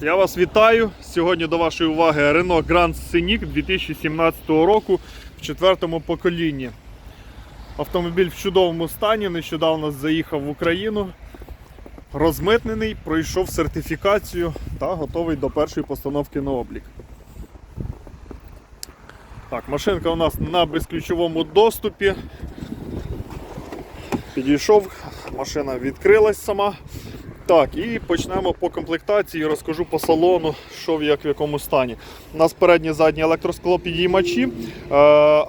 Я вас вітаю. Сьогодні до вашої уваги Renault Grand Scenic 2017 року в четвертому поколінні. Автомобіль в чудовому стані, нещодавно заїхав в Україну. Розмитнений, пройшов сертифікацію та готовий до першої постановки на облік. Так, машинка у нас на безключовому доступі. Підійшов, машина відкрилась сама. Так, і почнемо по комплектації. Розкажу по салону, що в як в якому стані. У нас передні задні електросклопідіймачі, е,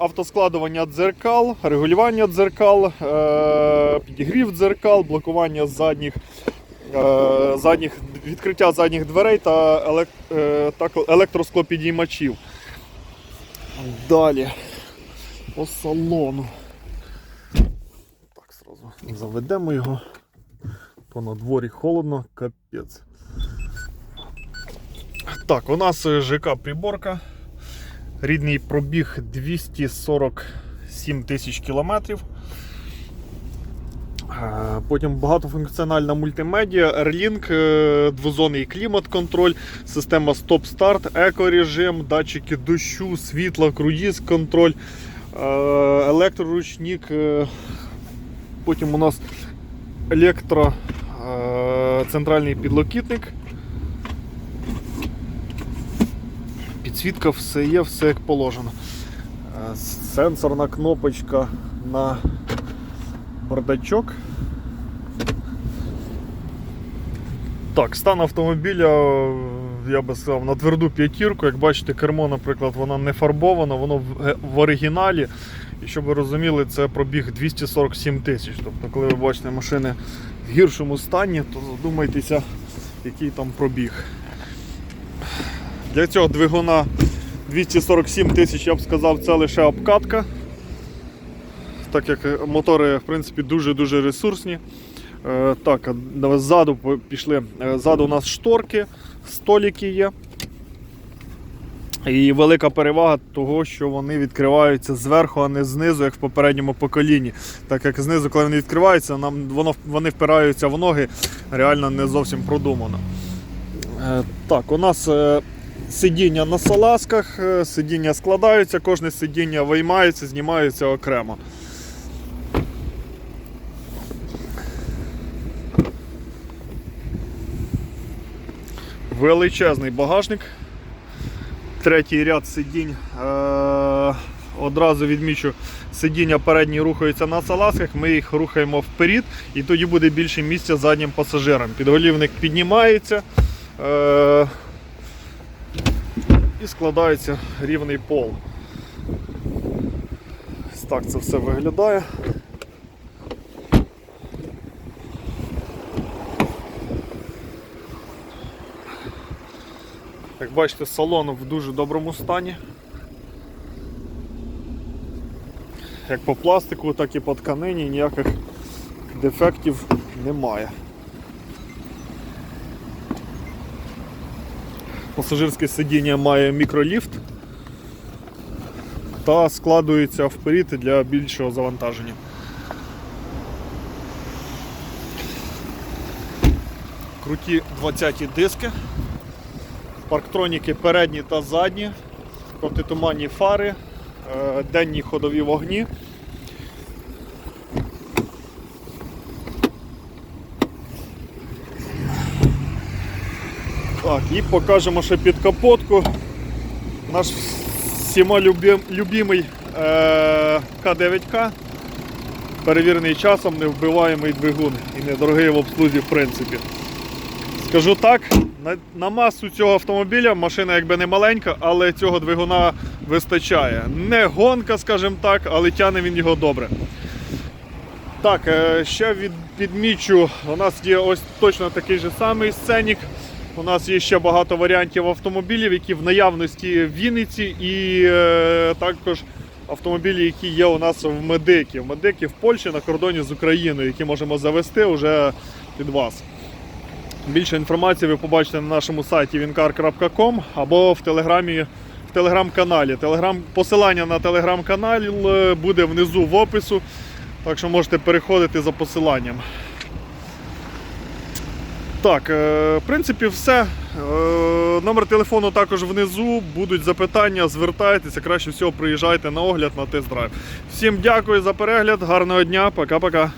автоскладування дзеркал, регулювання дзеркал, е, підігрів дзеркал, блокування задніх, е, задніх відкриття задніх дверей та, елек, електросклопідіймачів. Далі по салону. Так, сразу заведемо його. То на дворі холодно, капець. Так, у нас е, ЖК приборка. Рідний пробіг 247 тисяч кілометрів. Е, Потім багатофункціональна мультимедіа, Airlink, е, двозонний клімат-контроль, система стоп-старт, екорежим, датчики дощу, світла, круїз контроль, електроручник. Потім у нас електро центральний підлокітник. Підсвітка, все є, все як положено. Е, Сенсорна кнопочка на бардачок. Так, стан автомобіля, е, я би сказав, на тверду п'ятірку. Як бачите, кермо, наприклад, воно не фарбовано, воно в, е, оригіналі. І щоб ви розуміли, це пробіг 247 тисяч. Тобто, коли ви бачите машини гіршому стані, то задумайтеся, який там пробіг. Для цього двигуна 247 тисяч, я б сказав, це лише обкатка. Так як мотори, в принципі, дуже-дуже ресурсні. Е, Так, ззаду пішли. Е, Ззаду у нас шторки, століки є. І велика перевага того, що вони відкриваються зверху, а не знизу, як в попередньому поколінні. Так як знизу, коли вони відкриваються, нам воно, вони впираються в ноги, реально не зовсім продумано. Е, Так, у нас е, сидіння на салазках, е, сидіння складаються, кожне сидіння виймається, знімається окремо. Величезний багажник. Третій ряд сидінь. Е- одразу відмічу, сидіння передні рухаються на салазках, ми їх рухаємо вперед, і тоді буде більше місця заднім пасажирам. Підголівник піднімається е- і складається рівний пол. Так це все виглядає. Як бачите, салон в дуже доброму стані. Як по пластику, так і по тканині ніяких дефектів немає. Пасажирське сидіння має мікроліфт та складується вперед для більшого завантаження. Круті 20-ті диски. Парктроніки передні та задні, протитуманні фари, е, денні ходові вогні. Так, і покажемо ще під капотку. Наш всіма любим, любимий е, К9К. Перевірений часом, невбиваємий двигун і недорогий в обслузі в принципі. Скажу так, на, на масу цього автомобіля машина якби не маленька, але цього двигуна вистачає. Не гонка, скажімо так, але тягне він його добре. Так, е, ще від, відмічу, у нас є ось точно такий же самий сценік. У нас є ще багато варіантів автомобілів, які в наявності в Вінниці, і е, також автомобілі, які є у нас в Медикі. В Медикі в Польщі на кордоні з Україною, які можемо завести вже під вас. Більше інформації ви побачите на нашому сайті wincar.com або в телеграмі. В телеграм-каналі. Телеграм, посилання на телеграм-канал е, буде внизу в опису, так що можете переходити за посиланням. Так, е, в принципі, все. Е, Номер телефону також внизу. Будуть запитання, звертайтеся. Краще всього приїжджайте на огляд на тест-драйв. Всім дякую за перегляд, гарного дня, пока-пока.